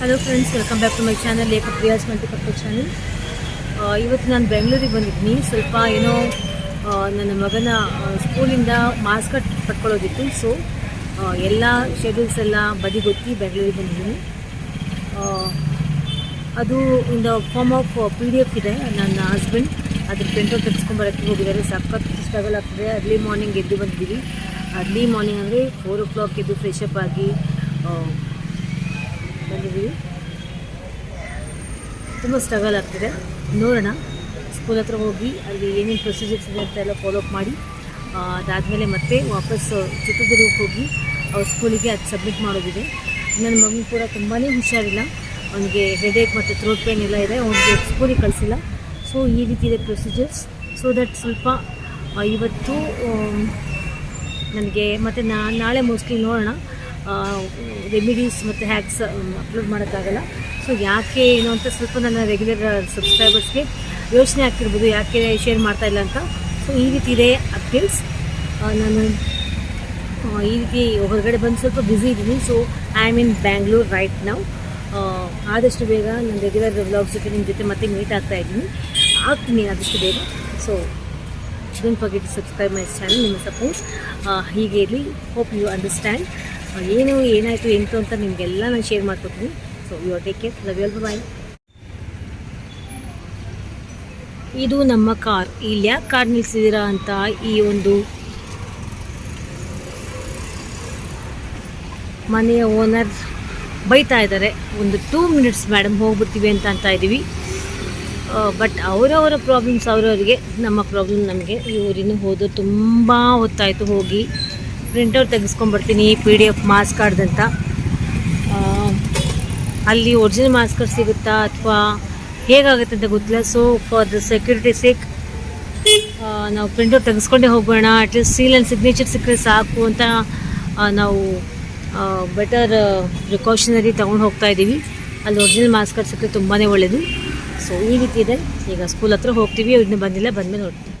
Hello friends welcome back to my channel Lekha Priya's multipurpose channel ಇವತ್ತು ನಾನು ಬೆಂಗಳೂರಿಗೆ ಬಂದಿದ್ದೀನಿ. ಸ್ವಲ್ಪ ಏನೋ ನನ್ನ ಮಗನ ಸ್ಕೂಲಿಂದ ಮಾಸ್ಕ್ ಕಾರ್ಡ್ ಪಡ್ಕೊಳ್ಳೋದಿತ್ತು. ಸೊ ಎಲ್ಲ ಶೆಡ್ಯೂಲ್ಸ್ ಎಲ್ಲ ಬದಿಗೊತ್ತಿ ಬೆಂಗಳೂರಿಗೆ ಬಂದಿದ್ದೀನಿ. ಅದು ಒಂದು form of P D F ಇದೆ. ನನ್ನ ಹಸ್ಬೆಂಡ್ ಅದ್ರ ಪ್ರಿಂಟೌಟ್ ತೆಗೆಸ್ಕೊಂಬರಕ್ಕೆ ಹೋಗಿದ್ದಾರೆ. ಸಖತ್ ಸ್ಟ್ರಗಲ್ ಆಗ್ತದೆ. ಅರ್ಲಿ ಮಾರ್ನಿಂಗ್ ಎದ್ದು ಬಂದಿದ್ದೀವಿ. ಅರ್ಲಿ ಮಾರ್ನಿಂಗ್ ಅಂದರೆ ಫೋರ್ ಓ ಕ್ಲಾಕ್ ಎದ್ದು ಫ್ರೆಶ್ ಅಪ್ ಆಗಿ ಬಂದಿದ್ದೀವಿ. ತುಂಬ ಸ್ಟ್ರಗಲ್ ಆಗ್ತಿದೆ. ನೋಡೋಣ. ಸ್ಕೂಲ್ ಹತ್ರ ಹೋಗಿ ಅಲ್ಲಿ ಏನೇನು ಪ್ರೊಸೀಜರ್ಸ್ ಇದೆ ಅಂತ ಎಲ್ಲ ಫಾಲೋ ಅಪ್ ಮಾಡಿ. ಅದಾದಮೇಲೆ ಮತ್ತೆ ವಾಪಸ್ ಚಿತ್ರದುರ್ಗಕ್ಕೆ ಹೋಗಿ ಅವ್ರ ಸ್ಕೂಲಿಗೆ ಅದು ಸಬ್ಮಿಟ್ ಮಾಡೋದಿದೆ. ನನ್ನ ಮಗನ ಕೂಡ ತುಂಬಾ ಹುಷಾರಿಲ್ಲ. ಅವನಿಗೆ ಹೆಡೇಕ್ ಮತ್ತು ಥ್ರೋಟ್ ಪೇನ್ ಎಲ್ಲ ಇದೆ. ಅವನಿಗೆ ಸ್ಕೂಲಿಗೆ ಕಳಿಸಿಲ್ಲ. ಸೊ ಈ ರೀತಿ ಇದೆ ಪ್ರೊಸೀಜರ್ಸ್ ಸೊ ದಟ್ ಸ್ವಲ್ಪ ಇವತ್ತು ನನಗೆ ಮತ್ತು ನಾಳೆ ಮೋಸ್ಟ್ಲಿ ನೋಡೋಣ. ರೆಮಿಡೀಸ್ ಮತ್ತು ಹ್ಯಾಕ್ಸ್ ಅಪ್ಲೋಡ್ ಮಾಡೋಕ್ಕಾಗಲ್ಲ. ಸೊ ಯಾಕೆ ಏನು ಅಂತ ಸ್ವಲ್ಪ ನನ್ನ ರೆಗ್ಯುಲರ್ ಸಬ್ಸ್ಕ್ರೈಬರ್ಸ್ಗೆ ಯೋಚನೆ ಆಗ್ತಿರ್ಬೋದು, ಯಾಕೆ ಶೇರ್ ಮಾಡ್ತಾ ಇಲ್ಲ ಅಂತ. ಸೊ ಈ ರೀತಿ ಇದೆ ಅಪ್ಡೇಟ್ಸ್ ನಾನು ಈ ರೀತಿ ಹೊರಗಡೆ ಬಂದು ಸ್ವಲ್ಪ ಬ್ಯುಸಿ ಇದ್ದೀನಿ. So I am in Bangalore right ನಾವು ಆದಷ್ಟು ಬೇಗ ನನ್ನ ರೆಗ್ಯುಲರ್ ವ್ಲಾಗ್ಸ್ ಜೊತೆ ನಿಮ್ಮ ಜೊತೆ ಮತ್ತೆ ಮೀಟ್ ಆಗ್ತಾ ಇದ್ದೀನಿ. ಆಗ್ತೀನಿ ಆದಷ್ಟು ಬೇಗ. So don't forget subscribe my channel ನಿಮ್ಮ ಸಪೋರ್ಟ್ ಹೀಗೆ ಇರಲಿ. ಹೋಪ್ ಯು ಅಂಡರ್ಸ್ಟ್ಯಾಂಡ್ ಏನು ಏನಾಯಿತು, ಎಂತು ಅಂತ ನಿಮಗೆಲ್ಲ ನಾನು ಶೇರ್ ಮಾಡ್ಕೊತೀನಿ so you take care love you bye ಇದು ನಮ್ಮ ಕಾರ್. ಇಲ್ಲಿ ಯಾಕೆ ಕಾರ್ ನಿಲ್ಲಿಸಿದ್ದೀರಾ ಅಂತ ಈ ಒಂದು ಮನೆಯ ಓನರ್ ಬೈತಾ ಇದ್ದಾರೆ. ಒಂದು ಟೂ ಮಿನಿಟ್ಸ್ ಮೇಡಮ್ ಹೋಗ್ಬಿಡ್ತೀವಿ ಅಂತ ಅಂತ ಇದ್ದೀವಿ. ಬಟ್ ಅವರವರ ಪ್ರಾಬ್ಲಮ್ಸ್ ಅವರವರಿಗೆ, ನಮ್ಮ ಪ್ರಾಬ್ಲಮ್ ನಮಗೆ. ಈ ಊರಿನ ತುಂಬ ಹೊತ್ತಾಯಿತು ಹೋಗಿ. ಪ್ರಿಂಟೌಟ್ ತೆಗೆಸ್ಕೊಂಡ್ಬರ್ತೀನಿ ಪಿ ಡಿ ಎಫ್ ಮಾಸ್ ಕಾರ್ಡ್ದಂತ ಅಲ್ಲಿ ಒರಿಜಿನಲ್ ಮಾಸ್ಕ್ ಸಿಗುತ್ತಾ ಅಥವಾ ಹೇಗಾಗುತ್ತೆ ಅಂತ ಗೊತ್ತಿಲ್ಲ. So for the security sake ನಾವು ಪ್ರಿಂಟೌಟ್ ತೆಗೆಸ್ಕೊಂಡೇ ಹೋಗೋಣ ಅಟ್ಲೀಸ್ಟ್ ಸೀಲ್ ಆ್ಯಂಡ್ ಸಿಗ್ನೇಚರ್ ಸಿಕ್ಕರೆ ಸಾಕು ಅಂತ ನಾವು ಬೆಟರ್ ಪ್ರಿಕಾಷನರಿ ತೊಗೊಂಡು ಹೋಗ್ತಾ ಇದ್ದೀವಿ ಅಲ್ಲಿ ಒರಿಜಿನಲ್ ಮಾಸ್ಕ್ ಸಿಕ್ಕರೆ ತುಂಬಾ ಒಳ್ಳೆಯದು ಸೊ ಈ ರೀತಿ ಇದೆ. ಈಗ ಸ್ಕೂಲ್ ಹತ್ರ ಹೋಗ್ತೀವಿ. ಇನ್ನೂ ಬಂದಿಲ್ಲ. ಬಂದಮೇಲೆ ನೋಡ್ತೀವಿ